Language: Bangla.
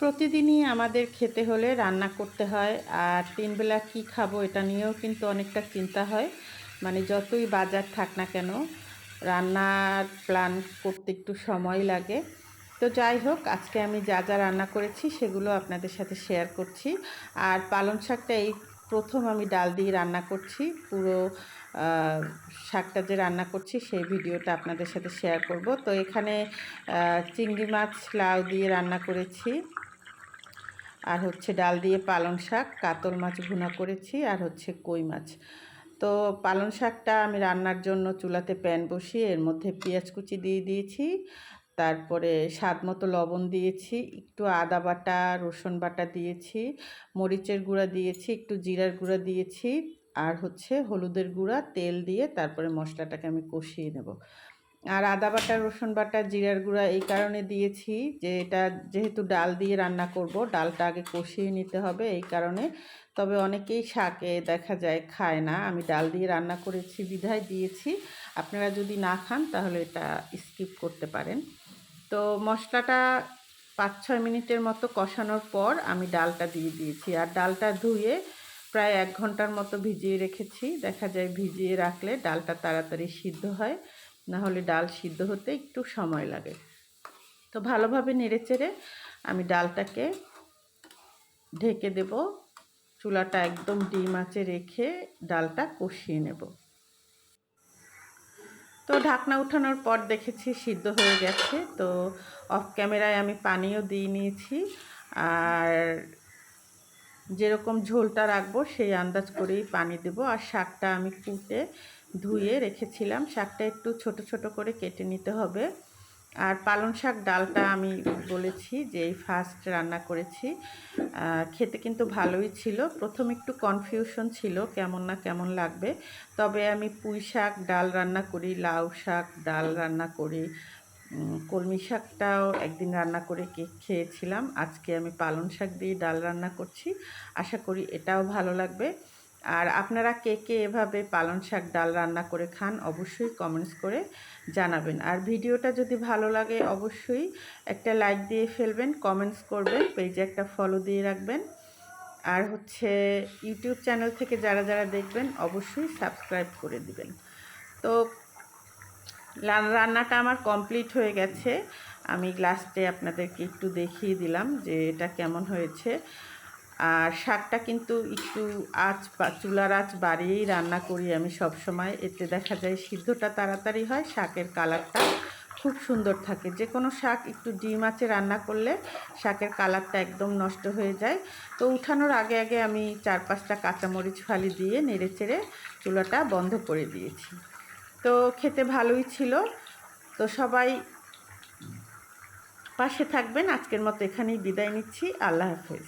প্রতিদিনই আমাদের খেতে হলে রান্না করতে হয়, আর তিনবেলা কি খাব এটা নিয়েও কিন্তু অনেকটা চিন্তা হয়। মানে যতই বাজার থাক না কেন, রান্নার প্ল্যান করতে একটু সময় লাগে। তো যাই হোক, আজকে আমি যা যা রান্না করেছি সেগুলো আপনাদের সাথে শেয়ার করছি। আর পালং শাকটা এই প্রথম আমি ডাল দিয়ে রান্না করছি, পুরো শাকটা যে রান্না করছি সেই ভিডিওটা আপনাদের সাথে শেয়ার করব। তো এখানে চিংড়ি মাছ লাউ দিয়ে রান্না করেছি। আর হচ্ছে ডাল দিয়ে পালং শাক, কাতল মাছ ভুনা করেছি আর হচ্ছে কই মাছ। তো পালং শাকটা আমি রান্নার জন্য চুলাতে প্যান বসিয়ে এর মধ্যে পেঁয়াজ কুচি দিয়ে দিয়েছি, তারপরে স্বাদ মতো লবণ দিয়েছি, একটু আদা বাটা, রসুন বাটা দিয়েছি, মরিচের গুঁড়া দিয়েছি, একটু জিরার গুঁড়া দিয়েছি, আর হচ্ছে হলুদের গুঁড়া, তেল দিয়ে তারপরে মশলাটাকে আমি কষিয়ে নেব। আর আদা বাটা, রসুন বাটা, জিরার গুঁড়া এই কারণে দিয়েছি যে এটা যেহেতু ডাল দিয়ে রান্না করব, ডালটা আগে কষিয়ে নিতে হবে এই কারণে। তবে অনেকেই শাকে দেখা যায় খায় না। আমি ডাল দিয়ে রান্না করেছি, বিধায় দিয়েছি। আপনারা যদি না খান তাহলে এটা স্কিপ করতে পারেন। তো মশলাটা পাঁচ ছয় মিনিটের মতো কষানোর পর আমি ডালটা দিয়ে দিয়েছি। আর ডালটা ধুয়ে প্রায় এক ঘণ্টার মতো ভিজিয়ে রেখেছি। দেখা যায় ভিজিয়ে রাখলে ডালটা তাড়াতাড়ি সিদ্ধ হয়। না হলে ডাল সিদ্ধ হতে একটু সময় লাগে। তো ভালোভাবে নেড়েচেড়ে আমি ডালটাকে ঢেকে দেব। চুলাটা একদম ডিম আঁচে রেখে ডালটা কষিয়ে নেব। তো ঢাকনা উঠানোর পর দেখেছি সিদ্ধ হয়ে গেছে। তো অফ ক্যামেরায় আমি পানিও দিয়ে নিয়েছি। আর যেরকম ঝোলটা রাখব সেই আন্দাজ করেই পানি দেবো। আর শাকটা আমি কুটে ধুয়ে রেখেছিলাম। শাকটা একটু ছোট ছোট করে কেটে নিতে হবে। আর পালং শাক ডালটা আমি বলেছি যে, এই ফার্স্ট রান্না করেছি। খেতে কিন্তু ভালোই ছিল। প্রথম একটু কনফিউশন ছিল, কেমন না কেমন লাগবে। তবে আমি পুঁই শাক ডাল রান্না করি, লাউ শাক ডাল রান্না করি কলমি শাকটাও একদিন রান্না করে কে- খেয়েছিলাম। আজকে আমি পালং শাক দিয়ে ডাল রান্না করছি। আশা করি এটাও ভালো লাগবে। আর আপনারা কে কে এভাবে পালং শাক ডাল রান্না করে খান অবশ্যই কমেন্টস করে জানাবেন। আর ভিডিওটা যদি ভালো লাগে অবশ্যই একটা লাইক দিয়ে ফেলবেন কমেন্টস করবেন পেজে একটা ফলো দিয়ে রাখবেন। আর হচ্ছে ইউটিউব চ্যানেল থেকে যারা যারা দেখবেন অবশ্যই সাবস্ক্রাইব করে দিবেন। তো রান্নাটা আমার কমপ্লিট হয়ে গেছে। আমি লাস্টে আপনাদেরকে একটু দেখিয়ে দিলাম যে এটা কেমন হয়েছে। আর শাকটা কিন্তু একটু আঁচ চুলার আঁচ বাড়িয়েই রান্না করি আমি সব সময় এতে দেখা যায় সিদ্ধটা তাড়াতাড়ি হয়, শাকের কালারটা খুব সুন্দর থাকে। যে কোনো শাক একটু ডিম আঁচে রান্না করলে শাকের কালারটা একদম নষ্ট হয়ে যায়। তো উঠানোর আগে আগে আমি চার পাঁচটা কাঁচামরিচ ফালি দিয়ে নেড়ে চেড়ে চুলাটা বন্ধ করে দিয়েছি। তো খেতে ভালোই ছিল। তো সবাই পাশে থাকবেন। আজকের মতো এখানেই বিদায় নিচ্ছি। আল্লাহ হাফেজ।